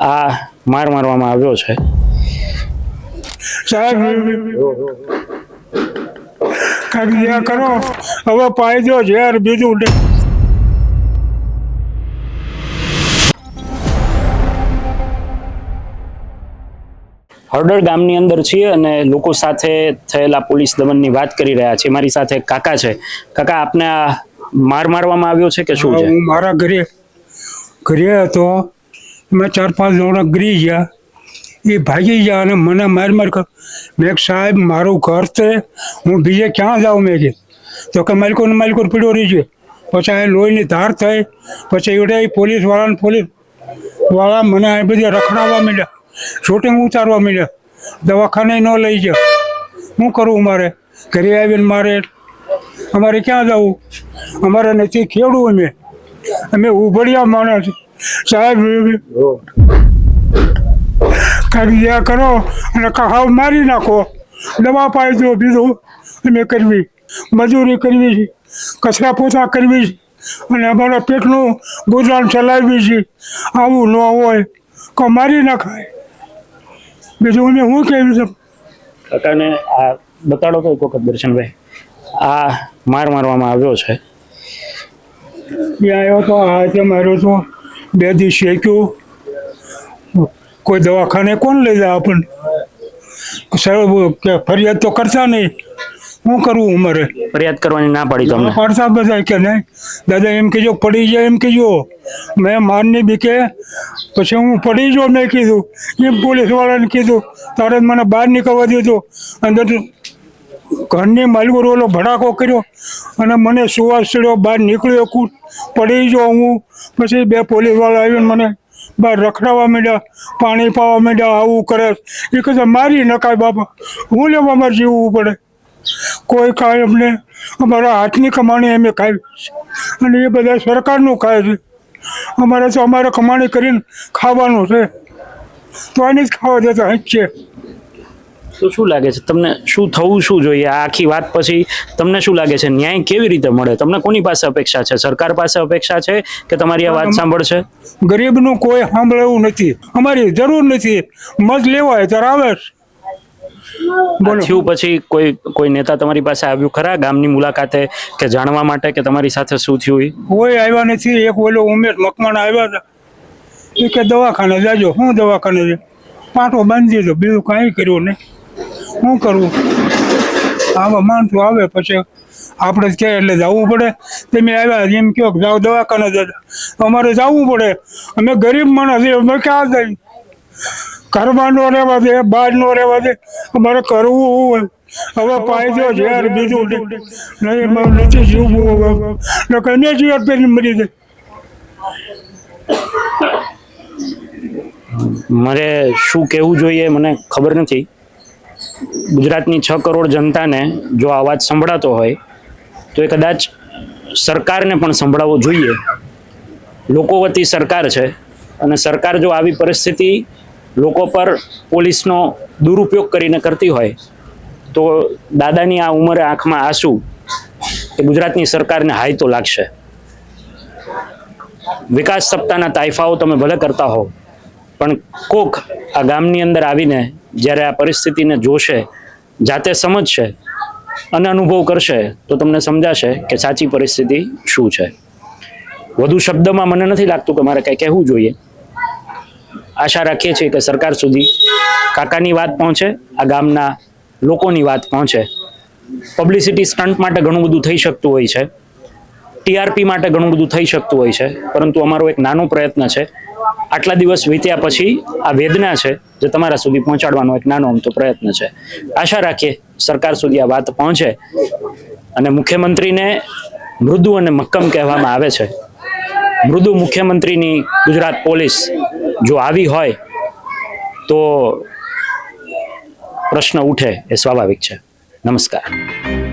આ માર મારવામાં આવ્યો છે. સાહેબ કાંઈક જે કરો. હવે પાઈ દો ઝેર બીજું હરડર ગામની અંદર છીએ અને લોકો સાથે થયેલા પોલીસ દમનની વાત કરી રહ્યા છીએ. મારી સાથે કાકા છે. કાકા આપને આ માર મારવામાં આવ્યો છે કે શું છે? હું મારા ઘરે ઘરે હતો. એમાં ચાર પાંચ જણા ગરી ગયા. એ ભાગી ગયા અને મને માર માર કર મેં સાહેબ, મારું ઘર છે. હું બીજે ક્યાં જાઉં? મેં કે તો કે માલિકોને માલિકો પીડો રહી છે પછી અહીં લોહીની ધાર થઈ. પછી એવડે પોલીસ વાળાને પોલીસવાળા મને આ બધી રખડાવવા મળ્યા શૂટિંગ ઉતારવા મળ્યા દવાખાને ન લઈ જાય શું કરવું મારે? ઘરે આવીને મારે અમારે ક્યાં જવું? અમારે નથી ખેડવું અમે. અમે ઉભડિયા માણસ. સાહેબ કાંઈક જે કરો અને કહાવ મારી નાખો. દવા પાઈ દો બીજું અમે કરવી મજૂરી કરવી છે કચરા પોતા કરવી છે અને અમારા પેટનું ગુજરાન ચલાવવી છે. આવું ન હોય તો મારી નાખાય. બીજું અમે શું કહેવું છે? કાકાને આ બતાડો તો એક વખત દર્શનભાઈ. આ માર મારવામાં આવ્યો છે. ત્યાં આવ્યો તો હાથે માર્યો તો બે દી શેક્યું. કોઈ દવાખાને કોણ લઈ જાય આપણને? સાહેબ ફરિયાદ તો કરતા નહીં. શું કરવું અમારે? ફરિયાદ કરવાની ના પાડી તમને? પાડતા બધા કે નહીં? દાદા એમ કહેજો પડી જાય એમ કહેજો. મેં મારની બીકે પછી હું પડી જો મેં કીધું. એમ પોલીસવાળાને કીધું તારે મને બહાર નીકળવા દીધું. અંદર ઘરની માલિકો ઓલો ભડાકો કર્યો અને મને સુવાસ ચડ્યો, બહાર નીકળ્યો કૂટ, પડી જો હું. પછી બે પોલીસવાળા આવીને મને બહાર રખડાવવા માંડ્યા, પાણી પાવા માંડ્યા, આવું કરે. એ કહે મારી નકાય બાપા, હું લેવા અમારે જીવવું પડે? કોઈ કાંઈ અમને, અમારા હાથની કમાણી અમે ખાવી અને એ બધા સરકારનું ખાય છે. અમારે તો અમારે કમાણી કરીને ખાવાનું છે. તો આને જ ખાવા દેતા હજ છે તો શું લાગે છે? તમને શું થવું શું જોઈએ? આ આખી વાત પછી તમને શું લાગે છે? ન્યાય કેવી રીતે મળે? તમને કોની પાસે અપેક્ષા છે? સરકાર પાસે અપેક્ષા છે કે તમારી આ વાત સાંભળશે? ગરીબનું કોઈ સાંભળવું નથી. અમારી જરૂર નથી. મત લેવાય ત્યારે આવે. થયું પછી કોઈ કોઈ નેતા તમારી પાસે આવ્યું ખરા ગામની મુલાકાતે કે જાણવા માટે કે તમારી સાથે શું થયું? કોઈ આવ્યા નથી. એક ઓલો ઉમેશ મકવાણા આવ્યા હતા. એ કે દવાખાને જાજો. હું દવાખાને પાટો બાંધી દીધો. બીજું કાંઈ કર્યું નહીં. શું કરવું આવા માણસો આવે પછી આપણે કહે એટલે જવું પડે. તમે આવ્યા એમ કહો જાઓ દવાખાને જતા અમારે જવું પડે. અમે ગરીબ માણસ અમે ક્યાં જઈ? ઘરમાં નો રહેવા દે, બહાર નો રહેવા દે. અમારે કરવું. હોય હવે પાઈ દો ઝેર, બીજું નહીં. નથી જીવવું હવે. ને કઈને જીવત પેલી મરી જાય. મારે શું કહેવું જોઈએ મને ખબર નથી. ગુજરાતની છ કરોડ જનતાને જો આ અવાજ સંભળાતો હોય, તો એ કદાચ સરકારને પણ સંભળાવવો જોઈએ. લોકો વતી સરકાર છે અને સરકાર જો આવી પરિસ્થિતિ લોકો પર પોલીસનો દુરુપયોગ કરીને કરતી હોય, તો દાદાની આ ઉંમરે આંખમાં આંસુ એ ગુજરાતની સરકારને હાઈ તો લાગશે. વિકાસ સપ્તાહના તાઇફાઓ તમે ભલે કરતા હો પણ કોક આ ગામની અંદર આવીને જ્યારે આ પરિસ્થિતિને જોશે, જાતે સમજશે અને અનુભવ કરશે, તો તમને સમજાશે કે સાચી પરિસ્થિતિ શું છે. વધુ શબ્દમાં મને નથી લાગતું કે મારે કંઈ કહેવું જોઈએ. આશા રાખીએ છીએ કે સરકાર સુધી કાકાની વાત પહોંચે, આ ગામના લોકોની વાત પહોંચે. પબ્લિસિટી સ્ટન્ટ માટે ઘણું બધું થઈ શકતું હોય છે. ટીઆરપી માટે ઘણું બધું થઈ શકતું હોય છે. પરંતુ અમારો એક નાનો પ્રયત્ન છે આટલા દિવસ વીત્યા પછી આ વેદના છે જે તમારા સુધી પહોંચાડવાનો એક નાનો અમતો પ્રયત્ન છે. આશા રાખીએ સરકાર સુધી આ વાત પહોંચે અને મુખ્યમંત્રીને મૃદુ અને મક્કમ કહેવામાં આવે છે. મૃદુ મુખ્યમંત્રીની ગુજરાત પોલીસ જો આવી હોય તો પ્રશ્ન ઉઠે એ સ્વાભાવિક છે. નમસ્કાર.